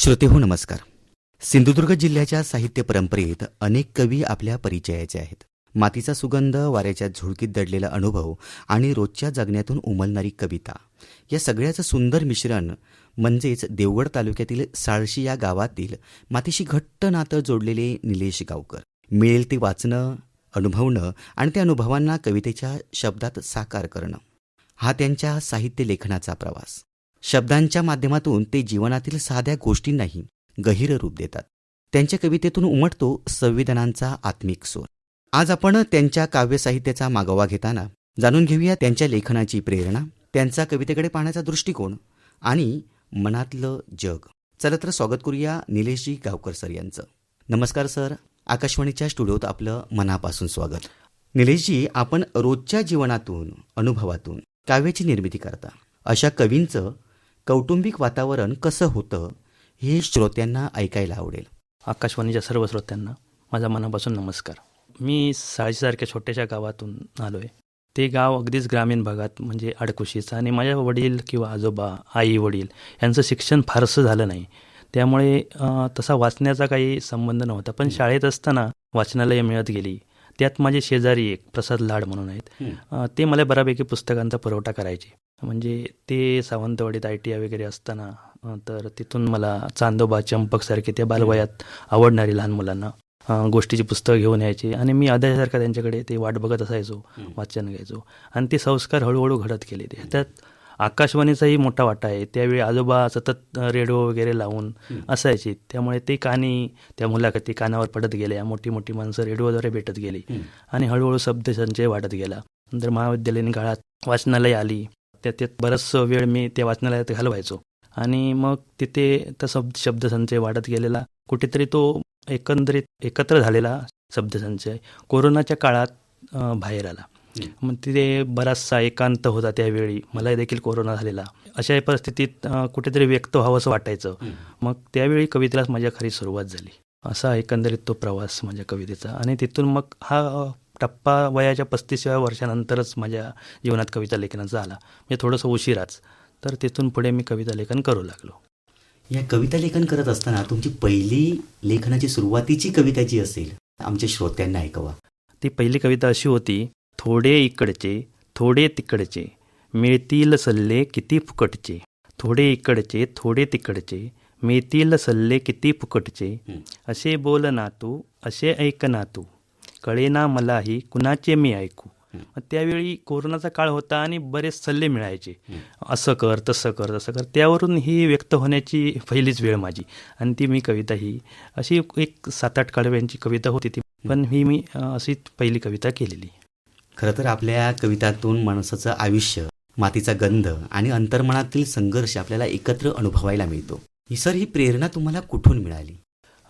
श्रोतेहो नमस्कार. सिंधुदुर्ग जिल्ह्याच्या साहित्य परंपरेत अनेक कवी आपल्या परिचयाचे आहेत. मातीचा सुगंध वाऱ्याच्या झुळकीत दडलेला अनुभव आणि रोजच्या जगण्यातून उमलणारी कविता. या सगळ्याचं सुंदर मिश्रण म्हणजेच देवगड तालुक्यातील साळशी या गावातील मातीशी घट्ट नातं जोडलेले निलेश गावकर. मिळेल ते वाचणं अनुभवणं आणि त्या अनुभवांना कवितेच्या शब्दात साकार करणं. हा त्यांच्या साहित्य लेखनाचा प्रवास. शब्दांच्या माध्यमातून ते जीवनातील साध्या गोष्टींनाही गहिरं रूप देतात. त्यांच्या कवितेतून उमटतो संवेदनांचा आत्मिक स्वर. आज आपण त्यांच्या काव्यसाहित्याचा मागोवा घेताना जाणून घेऊया त्यांच्या लेखनाची प्रेरणा त्यांचा कवितेकडे पाहण्याचा दृष्टिकोन आणि मनातलं जग. चला तर स्वागत करूया निलेशजी गावकर सर यांचं. नमस्कार सर. आकाशवाणीच्या स्टुडिओत आपलं मनापासून स्वागत. निलेशजी आपण रोजच्या जीवनातून अनुभवातून काव्याची निर्मिती करता. अशा कवींचं कौटुंबिक वातावरण कसं होतं हे श्रोत्यांना ऐकायला आवडेल. आकाशवाणीच्या सर्व श्रोत्यांना माझा मनापासून नमस्कार. मी साळशीसारख्या छोट्याशा गावातून आलो आहे ते गाव अगदीच ग्रामीण भागात म्हणजे अडकुशीचं आणि माझ्या वडील किंवा आजोबा आई वडील यांचं शिक्षण फारसं झालं नाही. त्यामुळे तसा वाचण्याचा काही संबंध नव्हता. पण शाळेत असताना वाचनालय मिळत गेली. त्यात माझे शेजारी एक प्रसाद लाड म्हणून आहेत. ते मला बऱ्यापैकी पुस्तकांचा पुरवठा करायचे. म्हणजे ते सावंतवाडीत आय टी आय वगैरे असताना तर तिथून मला चांदोबा चंपकसारखे त्या बालवयात आवडणारी लहान मुलांना गोष्टीची पुस्तकं घेऊन यायचे. आणि मी अध्यायासारखा त्यांच्याकडे ते वाट बघत असायचो वाचन घ्यायचो. आणि ते संस्कार हळूहळू घडत गेले. ते त्यात आकाशवाणीचाही मोठा वाटा आहे. त्यावेळी आजोबा सतत रेडिओ वगैरे लावून असायचे. त्यामुळे ते कानी त्या मुलाखती कानावर पडत गेल्या. मोठी मोठी माणसं रेडिओद्वारे भेटत गेली. आणि हळूहळू शब्दसंचय वाढत गेला. नंतर महाविद्यालयीन काळात वाचनालय आली. त्या त्यात बराच वेळ मी त्या वाचनालयात घालवायचो. आणि मग तिथे तसा शब्दसंचय वाढत गेलेला. कुठेतरी तो एकंदरीत एकत्र झालेला शब्दसंचय कोरोनाच्या काळात बाहेर आला. मग तिथे बराचसा एकांत होता त्यावेळी. मला देखील कोरोना झालेला. अशा परिस्थितीत कुठेतरी व्यक्त व्हावं असं वाटायचं. मग त्यावेळी कवितेलाच माझ्या खरी सुरुवात झाली. असा एकंदरीत तो प्रवास माझ्या कवितेचा. आणि तिथून मग हा टप्पा वयाच्या पस्तीसव्या वर्षानंतरच माझ्या जीवनात कविता लेखनाचा आला म्हणजे थोडंसं उशिराच. तर तिथून पुढे मी कविता लेखन करू लागलो. या कविता लेखन करत असताना तुमची पहिली लेखनाची सुरुवातीची कविता जी असेल आमच्या श्रोत्यांना ऐकवा. ती पहिली कविता अशी होती थोडे इकडचे थोडे तिकडचे मिळतील सल्ले किती फुकटचे. थोडे इकडचे थोडे तिकडचे मिळतील सल्ले किती फुकटचे. असे बोल ना तू असे ऐक ना तू. कळेना मलाही कुणाचे मी ऐकू. मग त्यावेळी कोरोनाचा काळ होता आणि बरेच सल्ले मिळायचे. असं कर तसं कर तसं कर. त्यावरून ही व्यक्त होण्याची पहिलीच वेळ माझी. आणि ती मी कविता ही अशी एक सात आठ काळव्यांची कविता होती ती. पण ही मी अशी पहिली कविता केलेली. खरं तर आपल्या कवितातून माणसाचं आयुष्य मातीचा गंध आणि अंतर्मनातील संघर्ष आपल्याला एकत्र अनुभवायला मिळतो. ही सर ही प्रेरणा तुम्हाला कुठून मिळाली?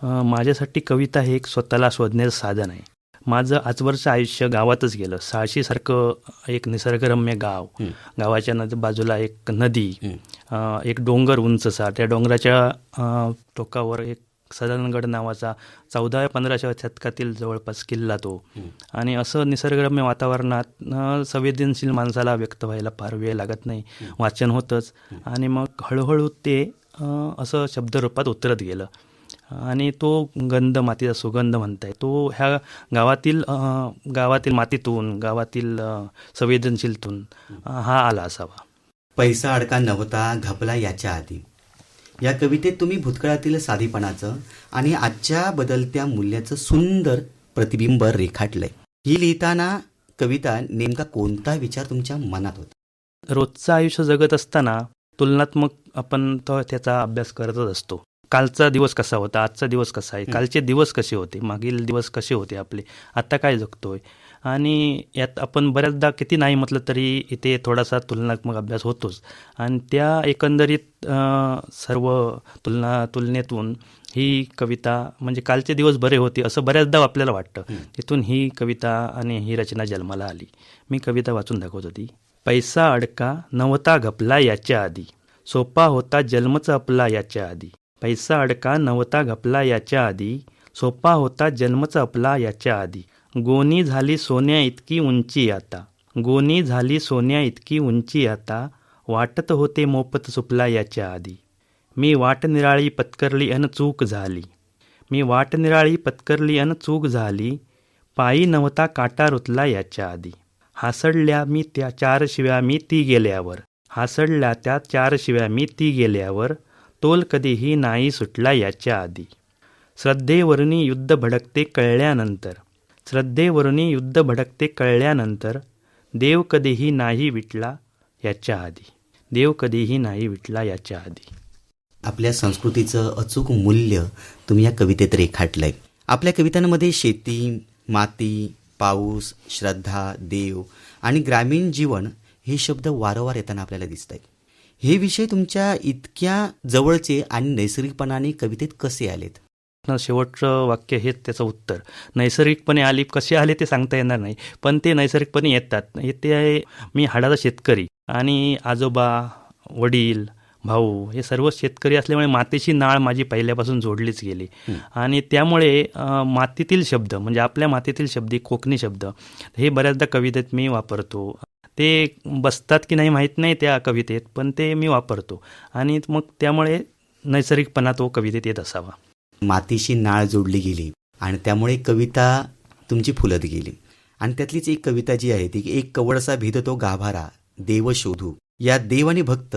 माझ्यासाठी कविता हे एक स्वतःला शोधण्याचं साधन आहे. माझं आजवरचं आयुष्य गावातच गेलं. साळशीसारखं एक निसर्गरम्य गाव. गावाच्या नदी बाजूला एक नदी. एक डोंगर उंचसा. त्या डोंगराच्या टोकावर एक सदनगड नावाचा चौदाव्या पंधराव्या शतकातील जवळपास किल्ला तो. आणि असं निसर्गरम्य वातावरणात संवेदनशील माणसाला व्यक्त व्हायला फार वेळ लागत नाही. वाचन होतंच. आणि मग हळूहळू ते असं शब्दरूपात उतरत गेलं. आणि तो गंध मातीचा सुगंध म्हणताय. तो ह्या गावातील गावातील मातीतून गावातील संवेदनशीलतून हा आला असावा. पैसा अडका नव्हता घपला याच्या आधी. या कवितेत तुम्ही भूतकाळातील साधीपणाचं आणि आजच्या बदलत्या मूल्याचं सुंदर प्रतिबिंब रेखाटलंय. ही लिहिताना कविता नेमका कोणता विचार तुमच्या मनात होता? रोजचं आयुष्य जगत असताना तुलनात्मक आपण तो त्याचा अभ्यास करतच असतो. कालचा दिवस कसा होता? आजचा दिवस कसा आहे? कालचे दिवस कसे होते? मागील दिवस कसे होते आपले? आता काय जगतोय? आणि यात आपण बऱ्याचदा किती नाही म्हटलं तरी इथे थोडासा तुलनात्मक अभ्यास होतोच. आणि त्या एकंदरीत सर्व तुलना तुलनेतून ही कविता म्हणजे कालचे दिवस बरे होते असं बऱ्याचदा आपल्याला वाटतं. तिथून ही कविता आणि ही रचना जन्माला आली. मी कविता वाचून दाखवत होती. पैसा अडका नव्हता घपला याच्या आधी. सोपा होता जन्मच आपला याच्या आधी. पैसा अडका नव्हता घपला याच्या आधी. सोपा होता जन्मच आपला याच्या आधी. गोनी झाली सोन्या इतकी उंची आता. गोनी झाली सोन्या इतकी उंची आता. वाटत होते मोफत सुपला याच्या आधी. मी वाट निराळी पत्करली अन चूक झाली. मी वाट निराळी पत्करली अन चूक झाली. पायी नव्हता काटा रुतला याच्या आधी. हासडल्या मी त्या चार शिव्या मी ती गेल्यावर. हासडल्या त्या चार शिव्या मी ती गेल्यावर. तोल कधीही नाही सुटला याच्या आधी. श्रद्धेवरुनी युद्ध भडकते कळल्यानंतर. श्रद्धेवरुनी युद्ध भडकते कळल्यानंतर देव कधीही नाही विटला याच्या आधी. देव कधीही नाही विटला याच्या आधी. आपल्या संस्कृतीचं अचूक मूल्य तुम्ही या कवितेत रेखाटलंय. आपल्या कवितांमध्ये शेती माती पाऊस श्रद्धा देव आणि ग्रामीण जीवन हे शब्द वारंवार येताना आपल्याला दिसत आहेत हे विषय तुमच्या इतक्या जवळचे आणि नैसर्गिकपणाने कवितेत कसे आलेत? शेवटचं वाक्य हेच त्याचं उत्तर. नैसर्गिकपणे आली कसे आले ते सांगता येणार नाही. पण ते नैसर्गिकपणे येतात. हे ते आहे मी हाडाचा शेतकरी आणि आजोबा वडील भाऊ हे सर्व शेतकरी असल्यामुळे मातीची नाळ माझी पहिल्यापासून जोडलीच गेली. आणि त्यामुळे मातीतील शब्द म्हणजे आपल्या मातीतील शब्द कोकणी शब्द हे बऱ्याचदा कवितेत मी वापरतो. ते बसतात की नाही माहीत नाही त्या कवितेत पण ते मी वापरतो. आणि मग त्यामुळे नैसर्गिकपणा तो कवितेत येत असावा. मातीशी नाळ जोडली गेली आणि त्यामुळे कविता तुमची फुलत गेली. आणि त्यातलीच एक कविता जी आहे ती एक कवडसा भेदतो गाभारा देव शोधू. या देव आणि भक्त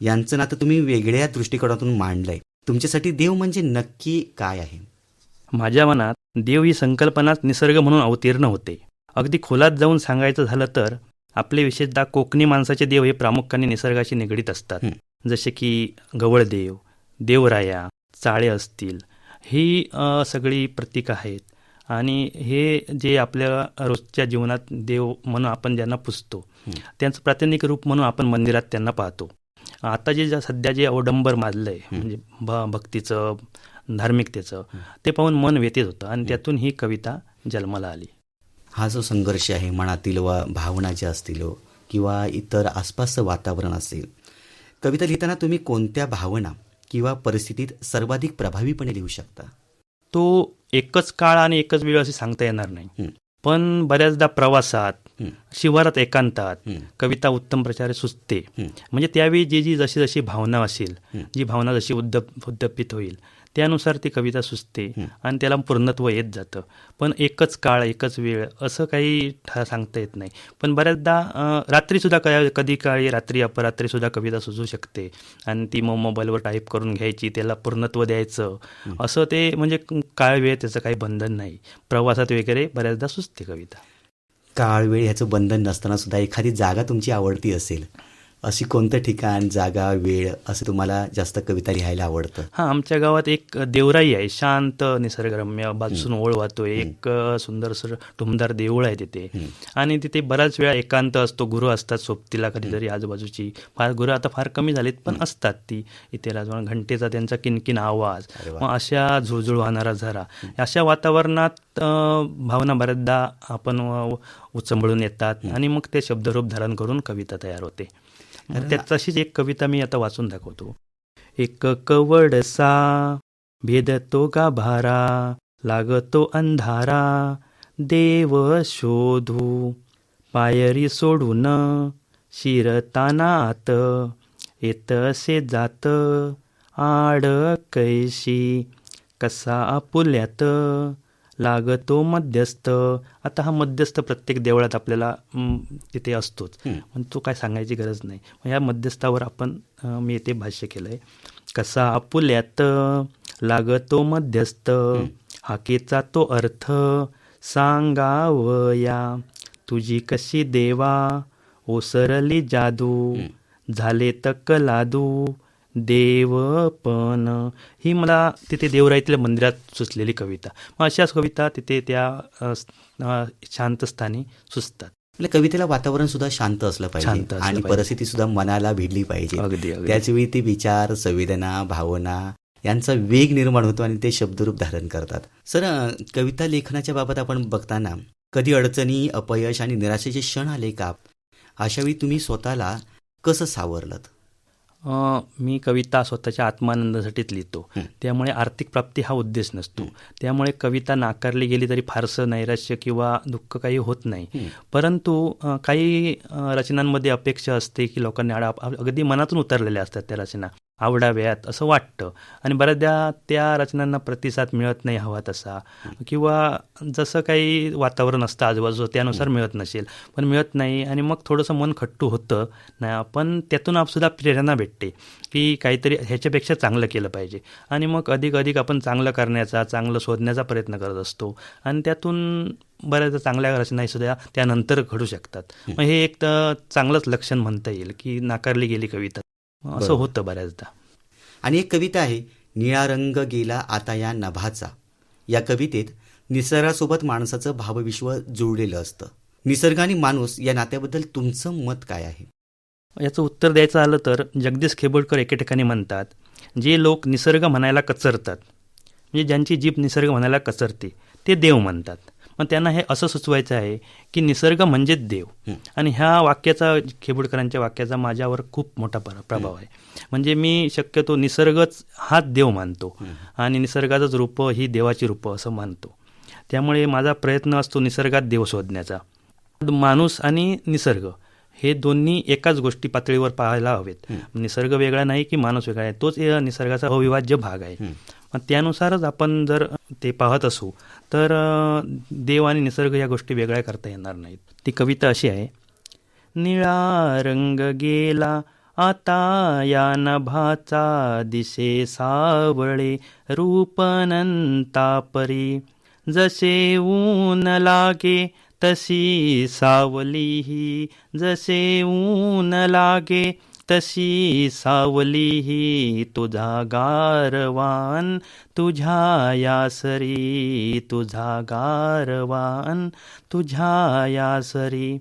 यांचं नातं तुम्ही वेगळ्या दृष्टिकोनातून मांडलंय. तुमच्यासाठी देव म्हणजे नक्की काय आहे? माझ्या मनात देव ही संकल्पनाच निसर्ग म्हणून अवतीर्ण होते. अगदी खोलात जाऊन सांगायचं झालं तर आपले विशेषतः कोकणी माणसाचे देव हे प्रामुख्याने निसर्गाशी निगडीत असतात. जसे की गवळदेव देवराया चाळे असतील ही सगळी प्रतीकं आहेत. आणि हे जे आपल्या रोजच्या जीवनात देव म्हणून आपण ज्यांना पुजतो त्यांचं प्रातिनिधिक रूप म्हणून आपण मंदिरात त्यांना पाहतो. आता जे ज्या- सध्या जे अवडंबर माजलंय म्हणजे भ भक्तीचं धार्मिकतेचं ते पाहून मन व्यतीत होतं आणि त्यातून ही कविता जन्माला आली. हा जो संघर्ष आहे मनातील वा भावना ज्या असतील किंवा इतर आसपासचं वातावरण असेल कविता लिहिताना तुम्ही कोणत्या भावना किंवा परिस्थितीत सर्वाधिक प्रभावीपणे लिहू शकता तो एकच काळ आणि एकच वेळ असे सांगता येणार नाही. पण बऱ्याचदा प्रवासात. शिवारात एकांतात. कविता उत्तम प्रकारे सुचते. म्हणजे त्यावेळी जी जी जशी जशी भावना असेल. जी भावना जशी उद्दप उद्दपित होईल त्यानुसार ती कविता सुचते. आणि त्याला पूर्णत्व येत जातं. पण एकच काळ एकच वेळ असं काही ठा सांगता येत नाही. पण बऱ्याचदा रात्रीसुद्धा काय कधी काळी रात्री अपरात्रीसुद्धा कविता सुचू शकते. आणि ती मग मोबाईलवर टाईप करून घ्यायची त्याला पूर्णत्व द्यायचं. असं ते म्हणजे काळ वेळ त्याचं काही बंधन नाही. प्रवासात वगैरे बऱ्याचदा सुचते कविता. काळ वेळ ह्याचं बंधन नसताना सुद्धा एखादी जागा तुमची आवडती असेल अशी कोणतं ठिकाण जागा वेळ असं तुम्हाला जास्त कविता लिहायला आवडतं? हां आमच्या गावात एक देवराई आहे शांत निसर्गरम्य बाजून ओळ वाहतोय एक अ, सुंदरसं टुमदार देऊळ आहे तिथे. आणि तिथे बराच वेळा एकांत असतो गुरु असतात सोबतीला कधीतरी आजूबाजूची. फार गुरु आता फार कमी झालीत पण असतात ती. इथे राजवाडा घंटेचा त्यांचा किनकिन आवाज. मग अशा झुळझुळ वाहणारा झरा. अशा वातावरणात भावना बऱ्याचदा आपण उचंबळून येतात. आणि मग ते शब्दरूप धारण करून कविता तयार होते. त्यात तशीच एक कविता मी आता वाचून दाखवतो. एक कवडसा भेदतो गाभारा लागतो अंधारा देव शोधू पायरी सोडून शिरतानात येतसे जात आड कैशी कसा आपुल्यात लागतो मध्यस्थ. आता हा मध्यस्थ प्रत्येक देवळात आपल्याला तिथे असतोच. पण तो काय सांगायची गरज नाही. ह्या मध्यस्थावर आपण मी येथे भाष्य केलं आहे कसा आपुल्यात लागतो मध्यस्थ. हाकेचा तो अर्थ सांगावया. तुझी कशी देवा ओसरली जादू. झाले तक लादू. देवपण. ही मला तिथे देवराईतल्या मंदिरात सुचलेली कविता. मग अशाच कविता तिथे त्या शांतस्थानी सुचतात. आपल्या कवितेला वातावरण सुद्धा शांत असलं पाहिजे आणि. परिस्थिती सुद्धा मनाला भिडली पाहिजे. त्याचवेळी ते विचार संवेदना भावना यांचा वेग निर्माण होतो आणि ते शब्दरूप धारण करतात. सर कविता लेखनाच्या बाबत आपण बघताना कधी अडचणी अपयश आणि निराशेचे क्षण आले का? अशावेळी तुम्ही स्वतःला कसं सावरलं अ, मी कविता स्वतःच्या आत्मानंदासाठीच लिहितो. त्यामुळे आर्थिक प्राप्ती हा उद्देश नसतो. त्यामुळे कविता नाकारली गेली तरी फारसं नैराश्य किंवा दुःख काही होत नाही. परंतु काही रचनांमध्ये अपेक्षा असते की लोकांनी अगदी मनातून उतरलेल्या असतात त्या रचना. आवडाव्यात असं वाटतं. आणि बऱ्याचदा त्या रचनांना प्रतिसाद मिळत नाही हवा तसा. किंवा जसं काही वातावरण असतं आजूबाजू त्यानुसार मिळत नसेल. पण मिळत नाही आणि मग थोडंसं मन खट्टू होतं ना. पण त्यातून आपसुद्धा प्रेरणा भेटते की काहीतरी ह्याच्यापेक्षा चांगलं केलं पाहिजे. आणि मग अधिक अधिक आपण चांगलं करण्याचा चांगलं शोधण्याचा प्रयत्न करत असतो. आणि त्यातून बऱ्याचदा चांगल्या रचनाही सुद्धा त्यानंतर घडू शकतात. मग हे एक तर चांगलंच लक्षण म्हणता येईल की नाकारली गेली कविता. असं. होतं बऱ्याचदा. आणि एक कविता आहे निळा रंग गेला आता या नभाचा. या कवितेत निसर्गासोबत माणसाचं भावविश्व जुळलेलं असतं. निसर्ग आणि माणूस या नात्याबद्दल तुमचं मत काय आहे? याचं उत्तर द्यायचं आलं तर जगदीश खेबोडकर एके ठिकाणी म्हणतात जे लोक निसर्ग म्हणायला कचरतात म्हणजे ज्यांची जीभ निसर्ग म्हणायला कचरते ते देव म्हणतात. मग त्यांना हे असं सुचवायचं आहे की निसर्ग म्हणजेच देव. आणि ह्या वाक्याचा खेबोडकरांच्या वाक्याचा माझ्यावर खूप मोठा पर- प्रभाव आहे. म्हणजे मी शक्यतो निसर्गच हाच देव मानतो. आणि निसर्गाचंच रूपं ही देवाची रूपं असं मानतो. त्यामुळे माझा प्रयत्न असतो निसर्गात देव शोधण्याचा. माणूस आणि निसर्ग हे दोन्ही एकाच गोष्टी पातळीवर पाहायला हवेत. निसर्ग वेगळा नाही की माणूस वेगळा आहे तोच निसर्गाचा अविभाज्य भाग आहे. त्यानुसारच आपण जर ते पाहत असू तर देव आणि निसर्ग या गोष्टी वेगळ्या करता येणार नाहीत. ती कविता अशी आहे निळा रंग गेला आता या नभाचा दिसे सावळे रूपनंतापरी. जसे ऊन लागे तशी सावलीही. जसे ऊन लागे तशी सावली ही तुझा गारवान तुझ्या यासरी तुझा गारवान तुझ्या यासरी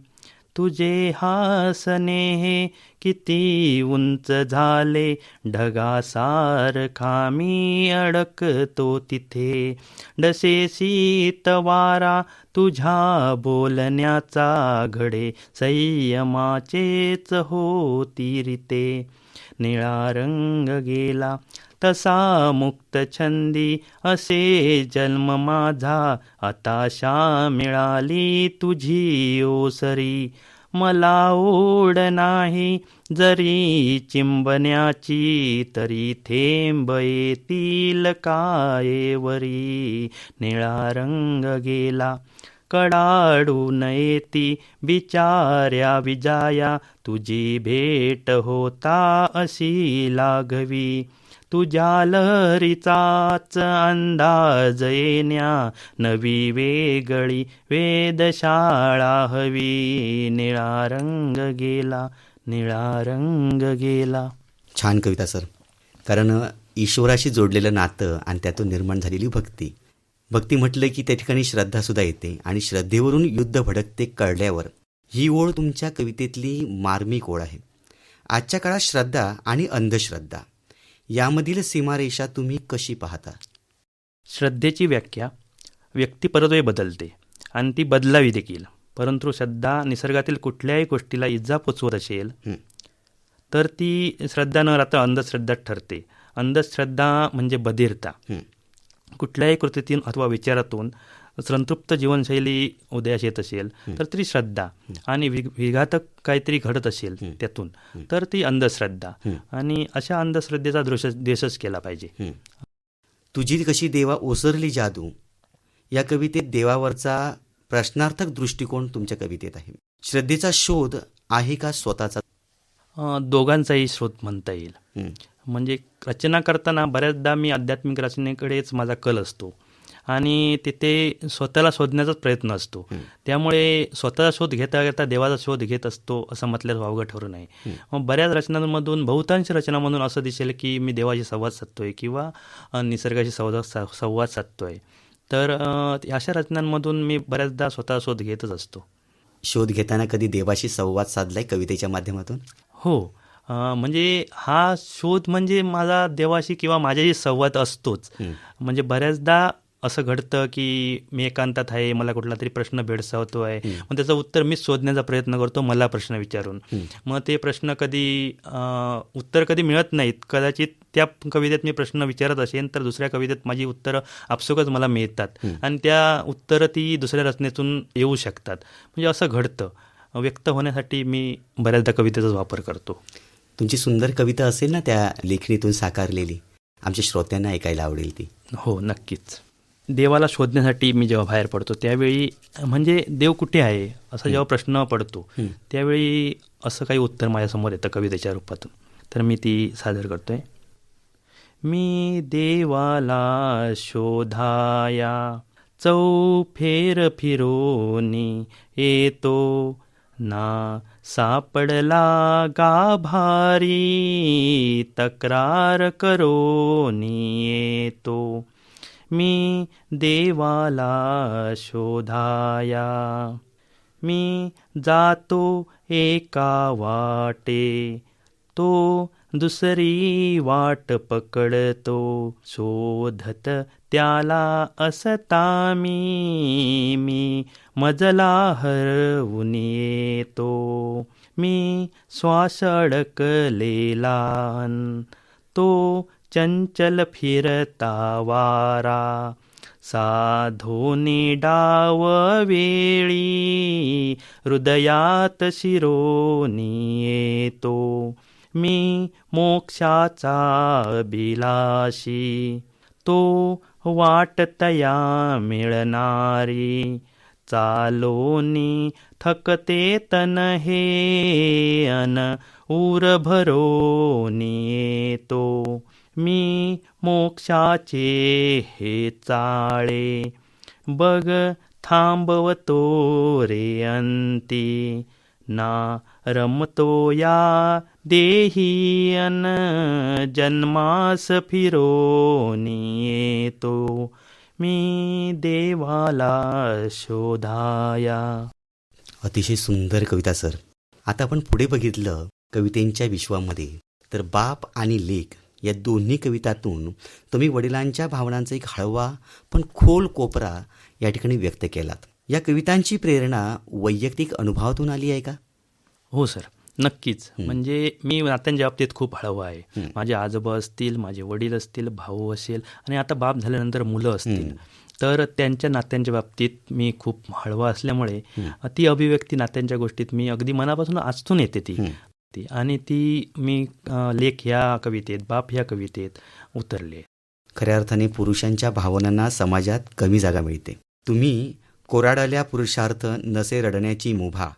तुझे हासने हे किती उंच झाले? ढगासारखा मी अडकतो तिथे. डसे शीतवारा तुझ्या बोलण्याचा घडे. संयमाचेच होती रिते. निळा रंग गेला तसा मुक्त छंदी. असे जन्म माझा आताशा मिळाली तुझी ओसरी. मला ओढ नाही. जरी चिंबण्याची तरी थेंब येतील कायेवरी. निळा रंग गेला कडाडू नयेती. बिचार्या विजाया तुझी भेट होता अशी लाघवी तुझ्या लहरीचाच अंदाज येण्या नवी वेगळी वेदशाळा हवी. निळा रंग गेला निळा रंग गेला. छान कविता सर. कारण ईश्वराशी जोडलेलं नातं आणि त्यातून निर्माण झालेली भक्ती. भक्ती म्हटलं की त्या ठिकाणी श्रद्धासुद्धा येते आणि श्रद्धेवरून युद्ध भडकते कळल्यावर. ही ओळ तुमच्या कवितेतली मार्मिक ओळ आहे. आजच्या काळात श्रद्धा आणि अंधश्रद्धा यामधील सीमारेषा तुम्ही कशी पाहता श्रद्धेची व्याख्या व्यक्तिपरत्वे बदलते आणि ती बदलावी देखील परंतु श्रद्धा निसर्गातील कुठल्याही गोष्टीला इजा पोचवत असेल. तर ती श्रद्धा न राहता अंधश्रद्धा ठरते अंधश्रद्धा म्हणजे बधिरता. कुठल्याही कृतीतून अथवा विचारातून संतृप्त जीवनशैली उदयास येत असेल तर ती श्रद्धा आणि विघातक काहीतरी घडत असेल त्यातून तर ती अंधश्रद्धा. आणि अशा अंधश्रद्धेचा द्वेष द्वेषच केला पाहिजे. तुझी कशी देवा ओसरली जादू? या कवितेत देवावरचा प्रश्नार्थक दृष्टिकोन तुमच्या कवितेत आहे. श्रद्धेचा शोध आहे का स्वतःचा? दोघांचाही स्रोत म्हणता येईल. म्हणजे रचना करताना बऱ्याचदा मी आध्यात्मिक रचनेकडेच माझा कल असतो. आणि तिथे स्वतःला शोधण्याचाच प्रयत्न असतो. त्यामुळे स्वतःचा शोध घेता घेता देवाचा शोध घेत असतो असं म्हटल्यास वावगं ठरू नये. मग बऱ्याच रचनांमधून बहुतांश रचनामधून असं दिसेल की मी देवाशी संवाद साधतोय किंवा निसर्गाशी संवाद संवाद साधतोय. तर अशा रचनांमधून मी बऱ्याचदा स्वतः शोध घेतच असतो. शोध घेताना कधी देवाशी संवाद साधलाय कवितेच्या माध्यमातून? हो. म्हणजे हा शोध म्हणजे माझा देवाशी किंवा माझ्याशी संवाद असतोच. म्हणजे बऱ्याचदा असं घडतं की मी एकांतात आहे मला कुठला तरी प्रश्न भेडसावतो आहे मग त्याचं उत्तर मीच शोधण्याचा प्रयत्न करतो मला प्रश्न विचारून. मग ते प्रश्न कधी उत्तर कधी मिळत नाहीत. कदाचित त्या कवितेत मी प्रश्न विचारत असेन तर दुसऱ्या कवितेत माझी उत्तरं आपसुकच मला मिळतात. आणि त्या उत्तरं ती दुसऱ्या रचनेतून येऊ शकतात. म्हणजे असं घडतं. व्यक्त होण्यासाठी मी बऱ्याचदा कवितेचाच वापर करतो. तुमची सुंदर कविता असेल ना त्या लेखणीतून साकारलेली. आमच्या श्रोत्यांना ऐकायला आवडेल ती. हो नक्कीच. देवाला शोधण्यासाठी मी जेव्हा बाहेर पडतो त्यावेळी म्हणजे देव कुठे आहे असा जेव्हा प्रश्न पडतो. त्यावेळी असं काही उत्तर माझ्यासमोर येतं कवितेच्या रूपातून तर मी ती सादर करतोय. मी देवाला शोधाया चौफेर फिरोनी येतो ना सापडला गाभारी तक्रार करोनी येतो. मी देवाला शोधाया. मी जातो एका वाटे तो दुसरी वाट पकडतो. शोधत त्याला असता मी मी मजला हरवून येतो. मी श्वास अडकलेला तो चंचल फिरता वारा साधोनी डाव वेळी हृदयात शिरोनी येतो मी मोक्षाचा बिलाशी तो वाटतया मिळणारी चालोनी थकते तन हे अन उर भरोनी येतो. मी मोक्षाचे हे चाळे. बघ थांबवतो रे अंती. ना रमतो या देही अन जन्मास फिरोनी येतो. मी देवाला शोधाया. अतिशय सुंदर कविता सर. आता आपण पुढे बघितलं कवितेंच्या विश्वामध्ये तर बाप आणि लेख या दोन्ही कवितातून तुम्ही वडिलांच्या भावनांचा एक हळवा पण खोल कोपरा या ठिकाणी व्यक्त केलात या कवितांची प्रेरणा वैयक्तिक अनुभवातून आली आहे का हो सर नक्कीच म्हणजे मी नात्यांच्या बाबतीत खूप हळवा आहे. माझे आजोबा असतील माझे वडील असतील भाऊ असेल आणि आता बाप झाल्यानंतर मुलं असतील. तर त्यांच्या नात्यांच्या बाबतीत मी खूप हळवा असल्यामुळे. ती अभिव्यक्ती नात्यांच्या गोष्टीत मी अगदी मनापासून आचतून येते ती. ती आणि ती मी लेख ह्या कवितेत बाप ह्या कवितेत उतरले. खऱ्या अर्थाने पुरुषांच्या भावनांना समाजात कमी जागा मिळते. तुम्ही कोराडाल्या पुरुषार्थ नसे रडण्याची मुभा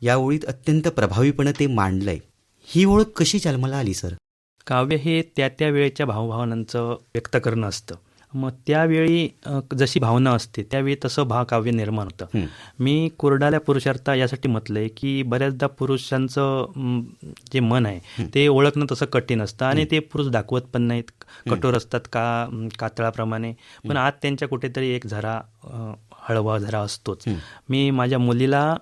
या ओळीत अत्यंत प्रभावीपणे ते मांडलंय. ही ओळख कशी जन्माला आली सर? काव्य हे त्या त्या वेळेच्या भावभावनांचं व्यक्त करणं असतं. मग त्यावेळी जशी भावना असते त्यावेळी तसं भा काव्य निर्माण होतं. मी कोरडाल्या पुरुषार्था यासाठी म्हटलं आहे की बऱ्याचदा पुरुषांचं जे मन आहे ते ओळखणं तसं कठीण असतं आणि ते पुरुष दाखवत पण नाहीत. कठोर असतात का कातळाप्रमाणे. पण आत त्यांच्या कुठेतरी एक झरा हळवा झरा असतोच. मी माझ्या मुलीला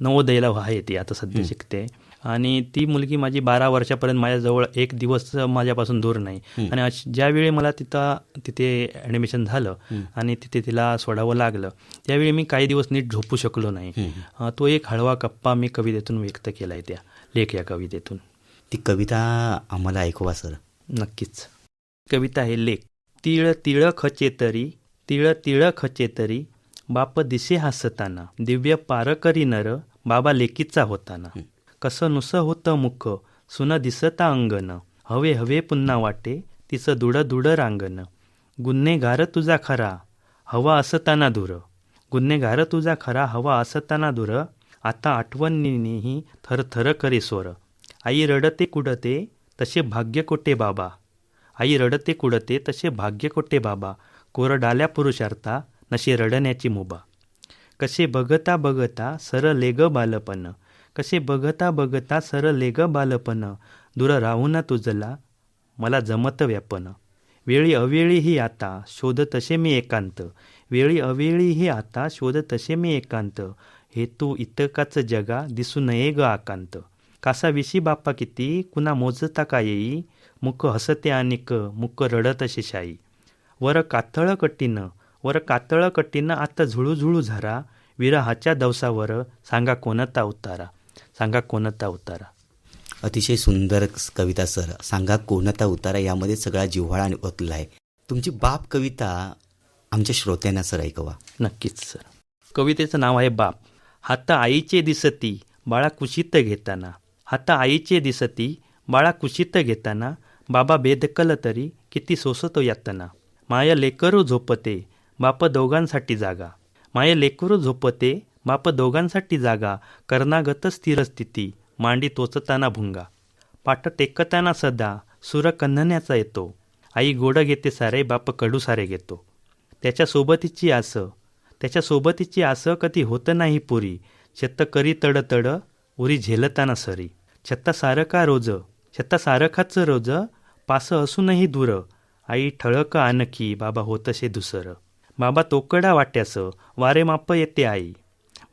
नवोदयला आहे ती आता सध्या शिकते. आणि ती मुलगी माझी बारा वर्षापर्यंत माझ्याजवळ एक दिवस माझ्यापासून दूर नाही. आणि ज्यावेळी मला तिथं तिथे ॲडमिशन झालं. आणि तिथे तिला सोडावं लागलं त्यावेळी मी काही दिवस नीट झोपू शकलो नाही. तो एक हळवा कप्पा मी कवितेतून व्यक्त केला आहे त्या लेख या कवितेतून. ती कविता आम्हाला ऐकवा सर. नक्कीच. कविता आहे लेख. तिळ तिळ खचे तरी तिळ तिळ खचे तरी बाप दिसे हसताना दिव्य पार करी नर बाबा लेकीचा होताना. कसं नुसं होतं मुख सुन दिसता अंगण. हवे हवे पुन्हा वाटे तिचं दुड दुड रांगण. गुन्हेगार तुझा खरा हवा असताना धुर. गुन्हेगार तुझा खरा हवा असताना धुर. आता आठवणीनेही थरथर करे स्वर. आई रडते कुडते तसे भाग्य कोटे बाबा. आई रडते कुडते तसे भाग्य कोटे बाबा. कोरडाल्या पुरुषार्था नशे रडण्याची मुबा. कसे बघता बघता सर लेग बालपण. कसे बघता बघता सर ग बालपण. दूर राहून तुझला. मला जमत व्यापन. वेळी अवेळीही आता शोध तसे मी एकांत. वेळी अवेळीही आता शोध तसे मी एकांत. हे तू इतकाच जगा दिसू नये ग आकांत. कासा बाप्पा किती कुणा मोजता का येई? मुख हसते आणि क मुख रडत शिशाई वर कातळ कट्टीनं वर कातळ कट्टीनं आता झुळू झुळू झरा. विरहाच्या दवसावर सांगा कोणता उतारा. सांगा कोणता उतारा? अतिशय सुंदर कविता सर. सांगा कोणता उतारा यामध्ये सगळा जिव्हाळा आणि ओतला आहे. तुमची बाप कविता आमच्या श्रोत्यांना सर ऐकवा. नक्कीच सर. कवितेचं नाव आहे बाप. हात आईचे दिसती बाळा कुशीत घेताना. हात आईचे दिसती बाळा कुशीत घेताना. बाबा बेदकल तरी किती सोसतो यातना. माया लेकरू झोपते बाप दोघांसाठी जागा. माया लेकरू झोपते बाप दोघांसाठी जागा कर्णागत स्थिर स्थिती मांडी टोचताना भुंगा. पाठ टेकताना सदा सुर कन्हण्याचा येतो. आई गोड घेते सारे बाप कडू सारे घेतो. त्याच्या सोबतीची आस त्याच्या सोबतीची आस कधी होत नाही पुरी. छत्त करी तड तड उरी झेलताना सरी. छत्ता सारका रोज छत्ता सारखाच रोज पास असूनही दूर. आई ठळक आणखी बाबा होतसे दुसर. बाबा तोकडा वाट्यास वारे माप येते आई.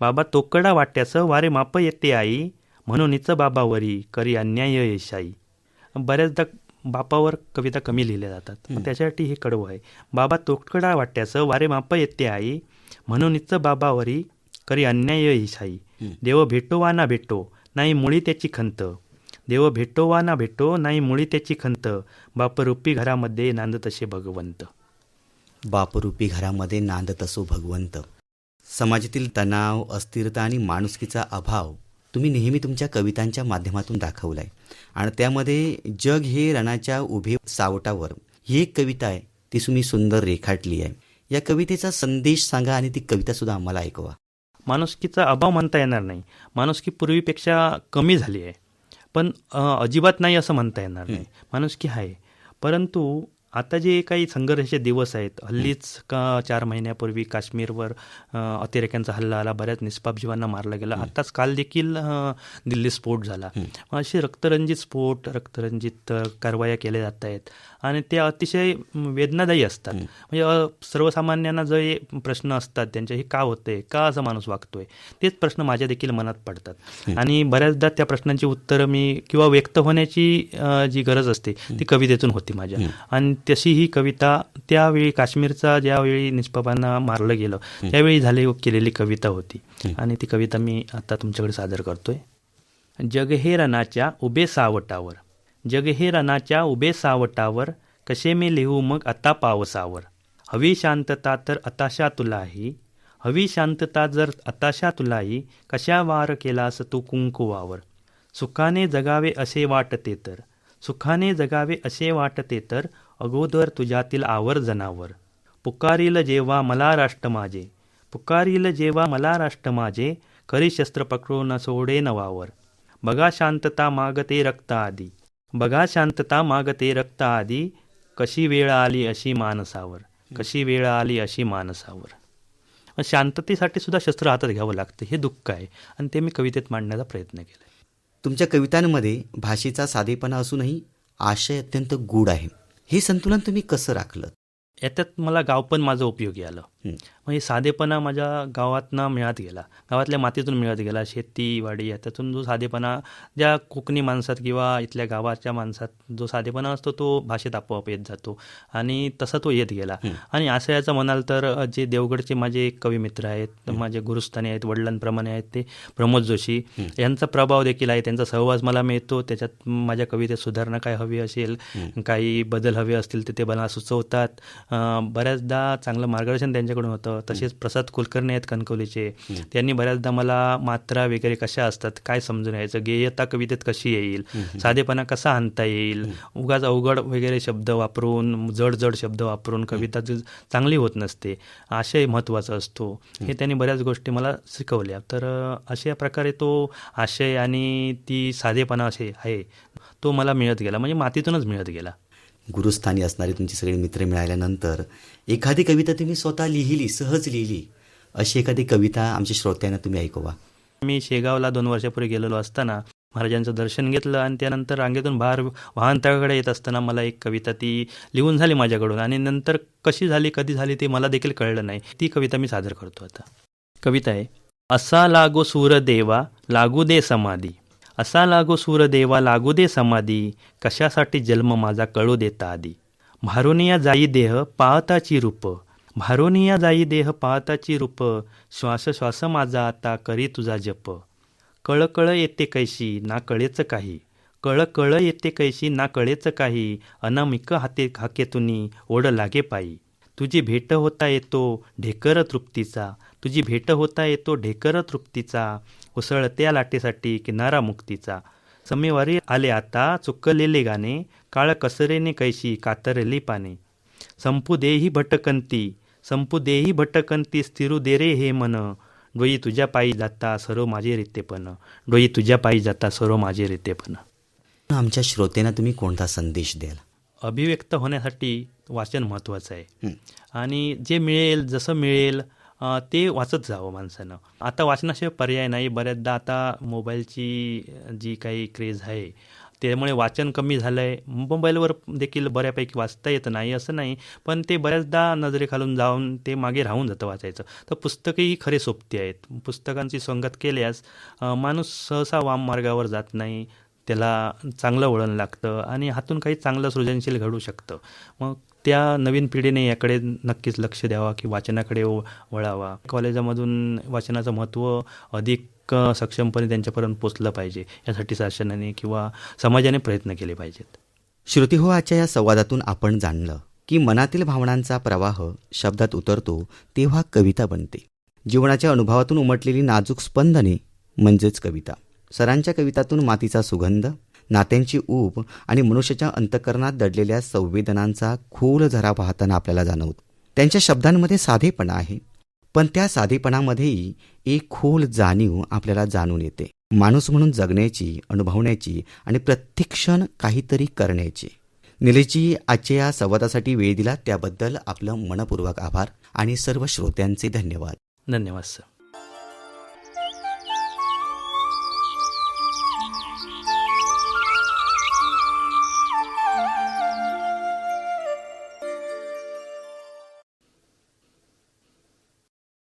बाबा तोकडा वाट्यास वारे माप येते आई. म्हणूनच बाबावरी करी अन्याय येशाई. बऱ्याचदा बापावर कविता कमी लिहिल्या जातात. त्याच्यासाठी हे कडवं आहे. बाबा तोकडा वाट्याचं वारे माप येते आई. म्हणूनच बाबावरी करी अन्याय येशाई. देव भेटो वा ना भेटो नाही मुळी त्याची खंत. देव भेटो वा ना भेटो नाही मुळी त्याची खंत. बापरूपी घरामध्ये नांद तसे भगवंत. बापरूपी घरामध्ये नांदत असो भगवंत. समाजातील तणाव अस्थिरता आणि माणुसकीचा अभाव तुम्ही नेहमी तुमच्या कवितांच्या माध्यमातून दाखवलाय. आणि त्यामध्ये जग हे रणाच्या उभे सावटावर ही एक कविता आहे ती तुम्ही सुंदर रेखाटली आहे. या कवितेचा संदेश सांगा आणि ती कविता सुद्धा आम्हाला ऐकवा. माणुसकीचा अभाव म्हणता येणार नाही. माणुसकी पूर्वीपेक्षा कमी झाली आहे. पण अजिबात नाही असं म्हणता येणार नाही. माणुसकी आहे. परंतु आता जे काही संघर्षाचे दिवस आहेत हल्लीच का चार महिन्यापूर्वी काश्मीरवर अतिरेक्यांचा हल्ला आला बऱ्याच निष्पाप जीवांना मारला गेला आत्ताच काल देखील दिल्ली स्फोट झाला. असे रक्तरंजित स्फोट रक्तरंजित कारवाया केल्या जात आहेत. आणि ते अतिशय वेदनादायी असतात. म्हणजे सर्वसामान्यांना जे प्रश्न असतात त्यांचे हे का होते का असं माणूस वागतोय तेच प्रश्न माझ्या देखील मनात पडतात. आणि बऱ्याचदा त्या प्रश्नांची उत्तरं मी किंवा व्यक्त होण्याची जी गरज असते ती कवितेतून होती माझ्या. आणि तशी ही कविता त्यावेळी काश्मीरचा ज्यावेळी निष्पापांना मारलं गेलं त्यावेळी झाली केलेली कविता होती. आणि ती कविता मी आता तुमच्याकडे सादर करतोय. जग रणाच्या उभे सावटावर. जग हे रणाच्या उभे सावटावर कसे मी लिहू मग आता पावसावर? हवी शांतता तर अताशा तुलाही हवी शांतता जर अताशा तुलाही कशा वार केलास तू कुंकुवावर? सुखाने जगावे असे वाटते तर सुखाने जगावे असे वाटते तर अगोदर तुझ्यातील आवर जनावर पुकारील जेव्हा मला राष्ट्र माझे पुकारील जेव्हा मला राष्ट्र माझे खरी शस्त्र पकडून सोडे नवावर. बघा शांतता मागते रक्त आदी बघा शांतता मागते रक्त आदी कशी वेळ आली अशी मानसावर कशी वेळ आली अशी मानसावर. शांततेसाठी सुद्धा शस्त्र हातात घ्यावं लागतं हे दुःख आहे. आणि ते मी कवितेत मांडण्याचा प्रयत्न केला तुमच्या कवितांमध्ये भाषेचा साधेपणा असूनही आशय अत्यंत गूढ आहे. हे संतुलन तुम्ही कसं राखलं याच्यात मला गाव पण माझं उपयोगी आलं. हे साधेपणा माझ्या गावातनं मिळत गेला. गावातल्या मातीतून मिळत गेला. शेती वाडी याच्यातून जो साधेपणा ज्या कोकणी माणसात किंवा इथल्या गावाच्या माणसात जो साधेपणा असतो तो भाषेत आपोआप येत जातो आणि तसा तो येत गेला. आणि असं याचं म्हणाल तर जे देवगडचे माझे कवी मित्र आहेत माझे गुरुस्थानी आहेत वडिलांप्रमाणे आहेत ते प्रमोद जोशी यांचा प्रभाव देखील आहे. त्यांचा सहवास मला मिळतो. त्याच्यात माझ्या कवितेत सुधारणा काय हवी असेल काही बदल हवे असतील तर ते मला सुचवतात. बऱ्याचदा चांगलं मार्गदर्शन त्यांच्याकडून होतं. तसेच प्रसाद कुलकर्णी आहेत कणकवलीचे. त्यांनी बऱ्याचदा मला मात्रा वगैरे कशा असतात काय समजून यायचं गेयता कवितेत कशी येईल? साधेपणा कसा आणता येईल? उगाच अवघड वगैरे शब्द वापरून जड जड शब्द वापरून कविता चांगली होत नसते. आशय महत्त्वाचा असतो. हे त्यांनी बऱ्याच गोष्टी मला शिकवल्या. तर अशा प्रकारे तो आशय आणि ती साधेपणा असे आहे. तो मला मिळत गेला. म्हणजे मातीतूनच मिळत गेला. गुरुस्थानी असणारे तुमची सगळे मित्र मिळाल्यानंतर एखादी कविता तुम्ही स्वतः लिहिली सहज लिहिली अशी एखादी कविता आमच्या श्रोत्यांना तुम्ही ऐकवा. मी शेगावला दोन वर्षापूर्वी गेलेलो असताना महाराजांचं दर्शन घेतलं आणि त्यानंतर रांगेतून बाहेर वाहनतळाकडे येत असताना मला एक कविता ती लिहून झाली माझ्याकडून आणि नंतर कशी झाली कधी झाली ते मला देखील कळलं नाही. ती कविता मी सादर करतो आता. कविता आहे असा लागो सूरदेवा लागू दे समाधी. असा लागो सूरदेवा लागू दे समाधी कशासाठी जन्म माझा कळू देता आधी भारोनिया जाई देह पाहताची रूप भारोनिया जाई देह पाहताची रूप श्वास श्वास माझा आता करी तुझा जप. कळकळ येते कैशी ना कळेच काही. कळकळ येते कैशी ना कळेच काही. अनामिक हाते हाकेतुनी ओढ लागे पायी. तुझी भेट होता येतो ढेकर तृप्तीचा. तुझी भेट होता येतो ढेकर तृप्तीचा. उसळत्या लाटेसाठी किनारा मुक्तीचा समेवारी आले आता चुकलेले गाणे काळ कसरेने कैशी कातरली पाने. संपू देही भटकंती संपू देही भटकंती स्थिरू दे रे हे मन. डोई तुझ्या पायी जाता सर्व माझे रितेपण. डोई तुझ्या पायी जाता सर्व माझे रितेपण. आमच्या श्रोत्यांना तुम्ही कोणता संदेश द्याल? अभिव्यक्त होण्यासाठी वाचन महत्त्वाचं आहे. आणि जे मिळेल जसं मिळेल ते वाचत जावं माणसानं. आता वाचनाशिवाय पर्याय नाही. बऱ्याचदा आता मोबाईलची जी काही क्रेज आहे त्यामुळे वाचन कमी झालं आहे मोबाईलवर देखील बऱ्यापैकी वाचता येत नाही असं नाही. पण ते बऱ्याचदा नजरेखालून जाऊन ते मागे राहून जातं वाचायचं. तर पुस्तकंही खरे सोपती आहेत. पुस्तकांची संगत केल्यास माणूस सहसा वाम मार्गावर जात नाही. त्याला चांगलं वळण लागतं आणि हातून काही चांगलं सृजनशील घडू शकतं. मग त्या नवीन पिढीने याकडे नक्कीच लक्ष द्यावा की वाचनाकडे वळावा. कॉलेजामधून वाचनाचं महत्त्व अधिक सक्षमपणे त्यांच्यापर्यंत पोचलं पाहिजे यासाठी शासनाने किंवा समाजाने प्रयत्न केले पाहिजेत. श्रुती हो आजच्या या संवादातून आपण जाणलं की मनातील भावनांचा प्रवाह शब्दात उतरतो तेव्हा कविता बनते. जीवनाच्या अनुभवातून उमटलेली नाजूक स्पंदने म्हणजेच कविता. सरांच्या कवितातून मातीचा सुगंध नात्यांची ऊब आणि मनुष्याच्या अंतकरणात दडलेल्या संवेदनांचा खोल झरा पाहताना आपल्याला जाणवतो. त्यांच्या शब्दांमध्ये साधेपणा आहे पण त्या साधेपणामध्येही एक खोल जाणीव आपल्याला जाणून येते. माणूस म्हणून जगण्याची अनुभवण्याची आणि प्रत्येक क्षण काहीतरी करण्याची. निलेशजी आजच्या या संवादासाठी वेळ दिला त्याबद्दल आपलं मनपूर्वक आभार आणि सर्व श्रोत्यांचे धन्यवाद. धन्यवाद सर.